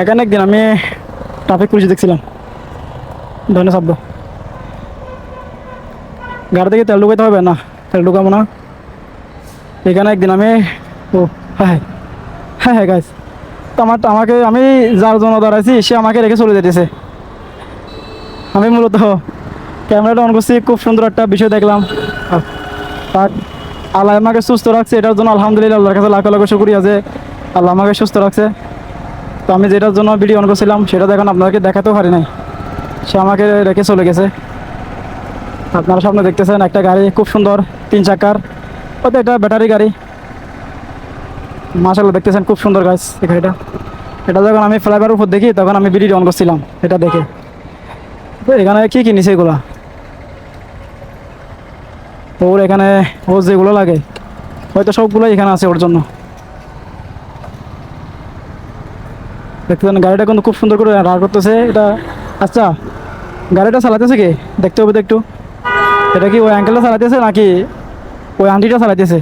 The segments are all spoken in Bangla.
এখানে একদিন আমি ট্রাফিক পুলিশ দেখছিলাম। ধন্য চাপবো গাড়ি থেকে তেল ঢুকাইতে হবে না, তেল ঢুকাবো না। এখানে একদিন আমি, ও হ্যাঁ হ্যাঁ হ্যাঁ গাইস তো আমার আমাকে, আমি যার জন্য দাঁড়াইছি, সে আমাকে রেখে চলে যেতেছে। আমি মূলত ক্যামেরাটা অন করছি, খুব সুন্দর একটা বিষয় দেখলাম। আর আল্লাহ আমাকে সুস্থ রাখছে, এটার জন্য আলহামদুলিল্লাহ, আল্লাহর কাছে লাখ লাখ শুক্রিয়া যে আল্লাহ আমাকে সুস্থ রাখছে। তো আমি যেটার জন্য ভিডিও অন করছিলাম, সেটা দেখুন আপনাদেরকে দেখাতেও পারি নাই। সে আমাকে রেখে চলে গেছে। আপনারা সামনে দেখতেছেন একটা গাড়ি, খুব সুন্দর, তিন চাকার। হয়তো এটা ব্যাটারি গাড়ি। মাসাল্লাহ দেখতেছেন খুব সুন্দর গাছ এই গাড়িটা। এটা যখন আমি ফ্লাইওভার উপর দেখি, তখন আমি ভিডিও অন করছিলাম, এটা দেখে। তো এখানে কী কিনেছে এগুলা? ওর এখানে, ওর যেগুলো লাগে, হয়তো সবগুলোই এখানে আছে ওর জন্য। দেখতেছেন, গাড়িটা কিন্তু খুব সুন্দর করে রার করতেছে। এটা আচ্ছা গাড়িটা চালাতেছে কি? দেখতে হবে একটু। এটা কি ওই অ্যাঙ্কেলটা চালাতেছে নাকি ওই আন্টিটা চালাতেছে?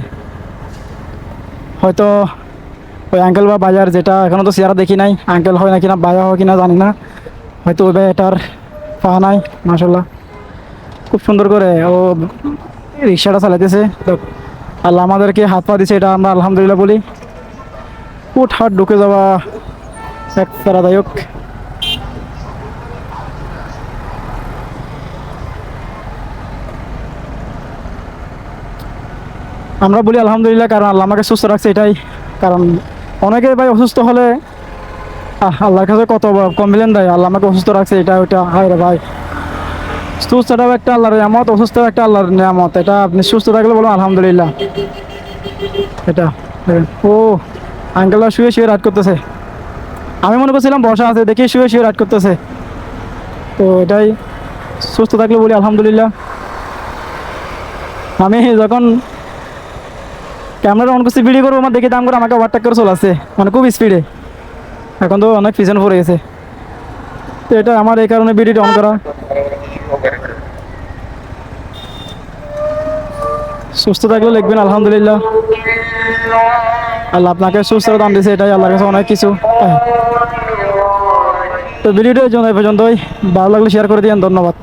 হয়তো ওই আঙ্কেল বা বাজার যেটা এখনও তো চেয়ারা দেখি নাই আঙ্কেল হয় নাকি না বাজা হয় কিনা জানি না। হয়তো ওই এটার পাওয়া নাই মাসাল্লাহ খুব সুন্দর করে ও রিক্সাটা চালাতেছে। তো আল্লাহ আমাদেরকে হাত পা দিছে, এটা আমরা আলহামদুলিল্লাহ বলি। উঠ, হাট, ঢুকে যাওয়া। এক প্যারাদায়ক আমরা বলি আলহামদুলিল্লাহ, কারণ আল্লাহ আমাকে সুস্থ রাখছে এটাই। কারণ অনেকে ভাই অসুস্থ হলে আল্লাহর কাছে কত কমপ্লেন দেয়, আল্লাহ আমাকে অসুস্থ রাখছে, এটা ওইটা হায় রে ভাই। সুস্থটাও একটা আল্লাহর নিয়ামত অসুস্থও একটা আল্লাহর নিয়ামত, এটা আপনি সুস্থ থাকলে বলুন আলহামদুলিল্লাহ। এটা। ও আঙ্কেলরা শুয়ে শুয়ে রাত করতেছে। আমি মনে করছিলাম বর্ষা আছে, দেখি শুয়ে শুয়ে রাইড করতেছে। তো এটাই, সুস্থ থাকলে বলি, আলহামদুলিল্লাহ। আমি যখন ক্যামেরা অন করছি ভিডিও করব, আমার দেখে দাম করে আমাকে ওভারটেক করে চলে আসছে। মানে খুব স্পিডে এখন তো অনেক পিছনে পড়ে গেছে। তো এটা আমার এই কারণে ভিডিওটা অন করা। সুস্থ থাকলে লিখবেন, আলহামদুলিল্লাহ। আল্লাহ আপনাকে সুস্থ দাম দিয়েছে, এটাই আল্লাহর কাছে অনেক কিছু। তো ভিডিওটা এই জন্য এই পর্যন্তই। ভালো লাগলে শেয়ার করে দিন ধন্যবাদ।